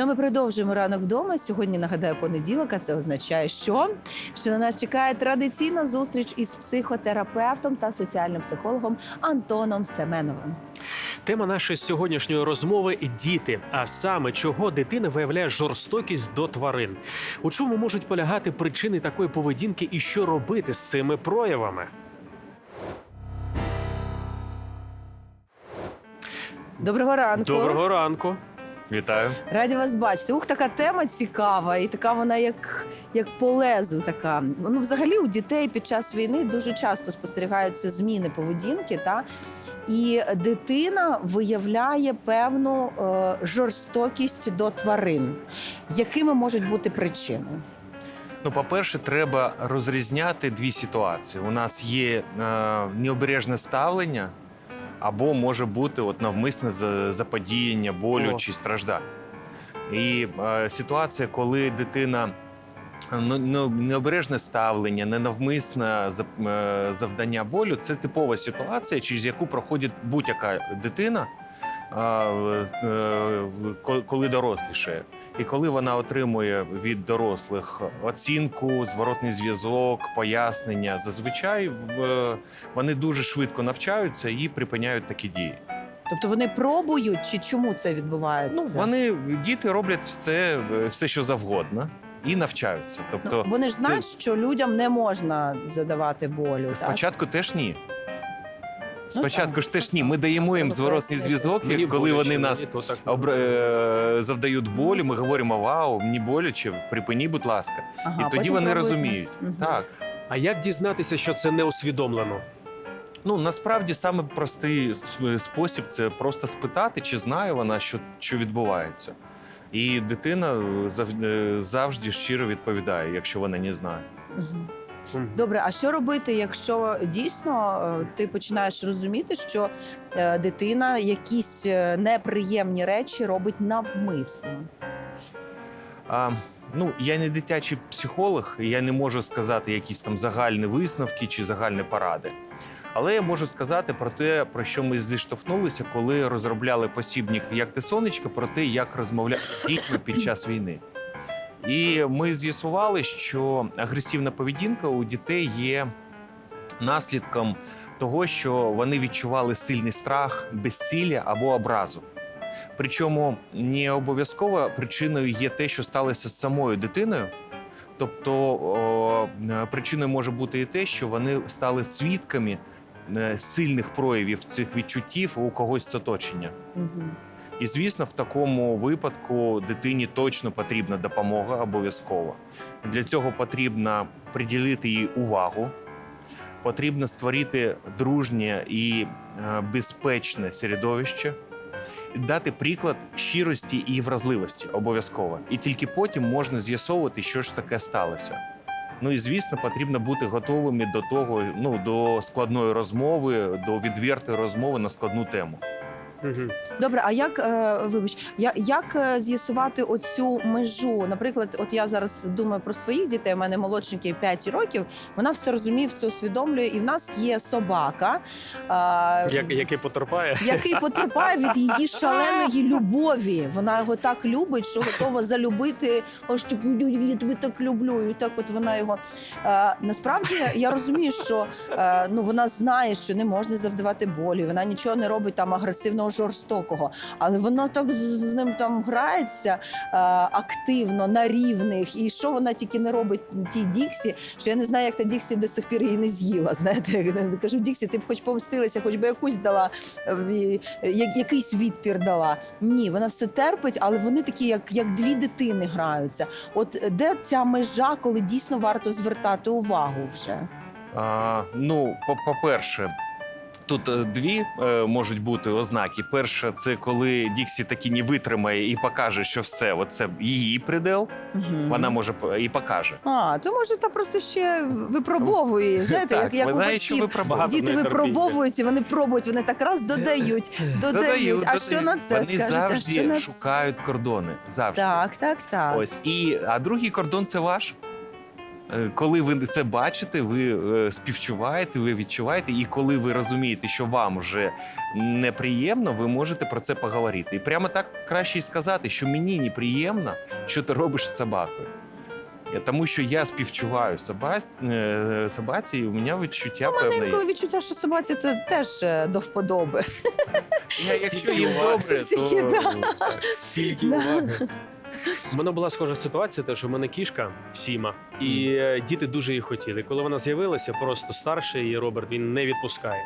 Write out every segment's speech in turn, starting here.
Ну, ми продовжуємо ранок вдома. Сьогодні нагадаю понеділок, а це означає, що, що на нас чекає традиційна зустріч із психотерапевтом та соціальним психологом Антоном Семеновим. Тема нашої сьогоднішньої розмови діти. А саме чого дитина виявляє жорстокість до тварин. У чому можуть полягати причини такої поведінки і що робити з цими проявами? Доброго ранку. Доброго ранку. Вітаю. Раді вас бачити. Ух, така тема цікава, і така вона як, як по лезу. Така ну, взагалі у дітей під час війни дуже часто спостерігаються зміни поведінки, та і дитина виявляє певну е, жорстокість до тварин. Якими можуть бути причини? Ну, по-перше, треба розрізняти дві ситуації. У нас є е, необережне ставлення, або може бути от навмисне за- заподіяння болю О. чи страждання. І е, ситуація, коли дитина ну, необережне ставлення, ненавмисне е, завдання болю це типова ситуація, через яку проходить будь-яка дитина, коли дорослішає. І коли вона отримує від дорослих оцінку, зворотний зв'язок, пояснення, зазвичай вони дуже швидко навчаються і припиняють такі дії. Тобто вони пробують, чи чому це Ну, відбувається? вони діти роблять все, все, що завгодно, і навчаються. Ну, Тобто, вони ж знають, що людям не можна задавати болю. так? спочатку теж ні. Ну, Спочатку ж теж ні. Ми даємо їм зворотний зв'язок, Мені і коли боляче, вони нас мені то так обр... е, завдають болі, ми говоримо: Вау, мені боляче, припини, будь ласка. Ага, і тоді потім вони пробують. розуміють. Мгм. Так. А як дізнатися, що це не усвідомлено? Ну насправді саме простий с- спосіб це просто спитати, чи знає вона, що, що відбувається. І дитина е, зав- е, завжди щиро відповідає, якщо вона не знає. Мгм. Добре, а що робити, якщо дійсно е, ти починаєш розуміти, що е, дитина якісь е, неприємні речі робить навмисно? А, ну, я не дитячий психолог, і я не можу сказати якісь там загальні висновки чи загальні поради. Але я можу сказати про те, про що ми зіштовхнулися, коли розробляли посібник як ти сонечко, про те, як розмовляти з дітьми під час війни. І ми з'ясували, що агресивна поведінка у дітей є наслідком того, що вони відчували сильний страх, безсилля або образу. Причому не обов'язково причиною є те, що сталося з самою дитиною. Тобто е, причиною може бути і те, що вони стали свідками е, сильних проявів цих відчуттів у когось з оточення. Мгм. І звісно, в такому випадку дитині точно потрібна допомога обов'язково. Для цього потрібно приділити їй увагу, потрібно створити дружнє і е, безпечне середовище, дати приклад щирості і вразливості обов'язково. І тільки потім можна з'ясовувати, що ж таке сталося. Ну і звісно, потрібно бути готовими до того, ну до складної розмови, до відвертої розмови на складну тему. Добре, а як е, вибач, я, як е, з'ясувати оцю межу? Наприклад, от я зараз думаю про своїх дітей. У мене молодшенький 5 років. Вона все розуміє, все усвідомлює, і в нас є собака. е, Як, який потерпає? який потерпає від її шаленої любові. Вона його так любить, що готова залюбити. Аж так я тебе так люблю. І так от вона його е, насправді я розумію, що е, ну вона знає, що не можна завдавати болі. Вона нічого не робить там агресивного, жорстокого, але вона так з, ним там грається е, активно на рівних. І що вона тільки не робить тій Діксі, що я не знаю, як та Діксі до сих пір її не з'їла. Знаєте, кажу, Діксі, ти б хоч помстилася, хоч би якусь дала е, якийсь відпір дала. Ні, вона все терпить, але вони такі, як, як дві дитини граються. От де ця межа, коли дійсно варто звертати увагу вже? А, ну, по- по-перше, тут е, дві е, можуть бути ознаки. Перша, це коли Діксі таки не витримає і покаже, що все, це її придел. Мгм. Вона може і покаже. А, то може та просто ще випробовує. Знаєте, як, як у батьків. Діти випробовують, і вони пробують, вони так раз додають, додають. А що на це Вони скажете? Завжди що на шукають кордони. Завжди. Так, так, так. Ось і а другий кордон це ваш. Е, Коли ви це бачите, ви е, співчуваєте, ви відчуваєте, і коли ви розумієте, що вам вже неприємно, ви можете про це поговорити. І прямо так краще й сказати, що мені неприємно, що ти робиш з собакою. Е, Тому що я співчуваю соба... собаці, і у мене відчуття У мене інколи відчуття, що собаці це теж до вподоби. Я, якщо їм добре, то Стільки уваги. У мене була схожа ситуація, те, що в мене кішка Сіма, і е, діти дуже її хотіли. Коли вона з'явилася, просто старший її Роберт він не відпускає.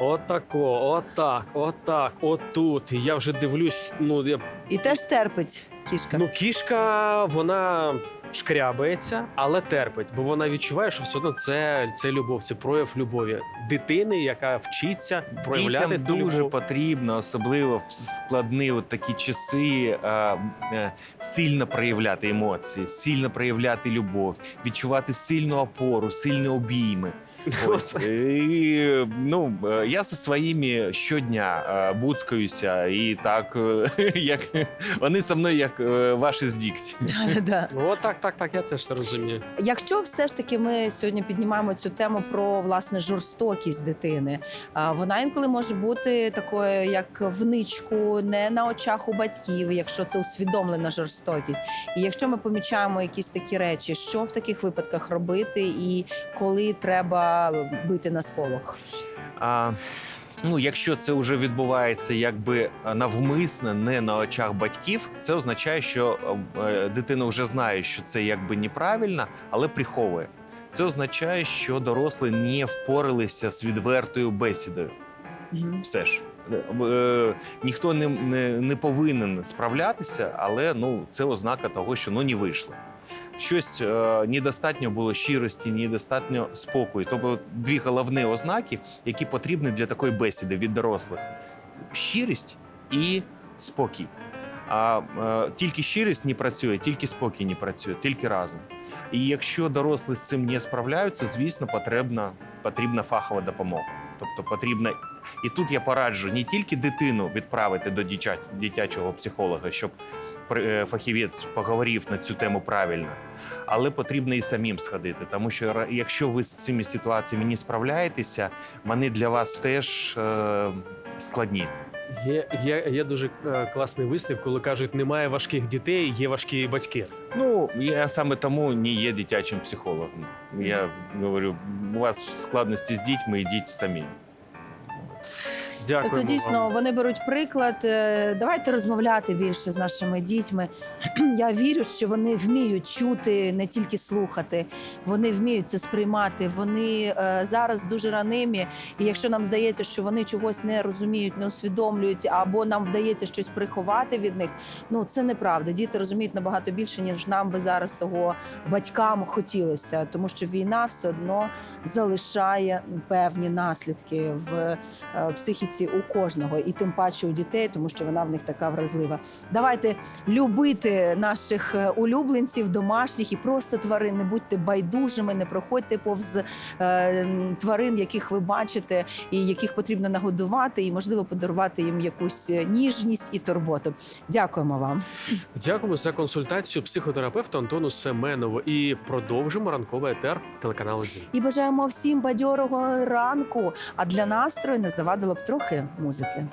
Отако, отак, отак, отут. І я вже дивлюсь. Ну я І теж терпить кішка. ну кішка, вона шкрябається, але терпить, бо вона відчуває, що все одно це, це любов, це прояв любові дитини, яка вчиться проявляти Дітям дуже любов. потрібно, особливо в складні от такі часи, е, е, сильно проявляти емоції, сильно проявляти любов, відчувати сильну опору, сильні обійми. Ось і, ну е, я зі своїми щодня е, буцкаюся, і так як вони со мною, як ваші з Діксі. Да-да-да. О, так, так, так, я це розумію. Якщо все ж таки ми сьогодні піднімаємо цю тему про власне жорстокість дитини, а вона інколи може бути такою, як вничку, не на очах у батьків, якщо це усвідомлена жорстокість. І якщо ми помічаємо якісь такі речі, що в таких випадках робити, і коли треба бити на сполох? А, ну, якщо це вже відбувається якби навмисно, не на очах батьків, це означає, що е, дитина вже знає, що це якби неправильно, але приховує. Це означає, що дорослі не впоралися з відвертою бесідою. Все ж. Е, ніхто не, не, не повинен справлятися, але ну, це ознака того, що ну не вийшло. Щось е, недостатньо було щирості, недостатньо спокою. Тобто дві головні ознаки, які потрібні для такої бесіди від дорослих: щирість і спокій. А е, тільки щирість не працює, тільки спокій не працює, тільки разом. І якщо дорослі з цим не справляються, звісно, потрібна, потрібна фахова допомога. Тобто потрібно і тут я пораджу не тільки дитину відправити до дитя- дитячого психолога, щоб е, фахівець поговорив на цю тему правильно, але потрібно і самим сходити. Тому що якщо ви з цими ситуаціями не справляєтеся, вони для вас теж е, складні. Є, є, є дуже е, класний вислів, коли кажуть, немає важких дітей, є важкі батьки. Ну я саме тому не є дитячим психологом. Я говорю, у вас складності з дітьми, ідіть самі. Дякую. Тобто дійсно вони беруть приклад. е, Давайте розмовляти більше з нашими дітьми. Я вірю, що вони вміють чути, не тільки слухати. Вони вміють це сприймати. Вони е, зараз дуже ранимі. І якщо нам здається, що вони чогось не розуміють, не усвідомлюють, або нам вдається щось приховати від них, ну це неправда. Діти розуміють набагато більше, ніж нам би зараз того батькам хотілося, тому що війна все одно залишає певні наслідки в е, психіці у кожного, і тим паче у дітей, тому що вона в них така вразлива. Давайте любити наших е, улюбленців, домашніх і просто тварин. Не будьте байдужими, не проходьте повз е, тварин, яких ви бачите, і яких потрібно нагодувати, і можливо подарувати їм якусь е, ніжність і турботу. Дякуємо вам. Дякуємо за консультацію психотерапевту Антону Семенову. І продовжимо ранковий етер телеканалу. І бажаємо всім бадьорого ранку. А для настрою не завадило б трохи музики.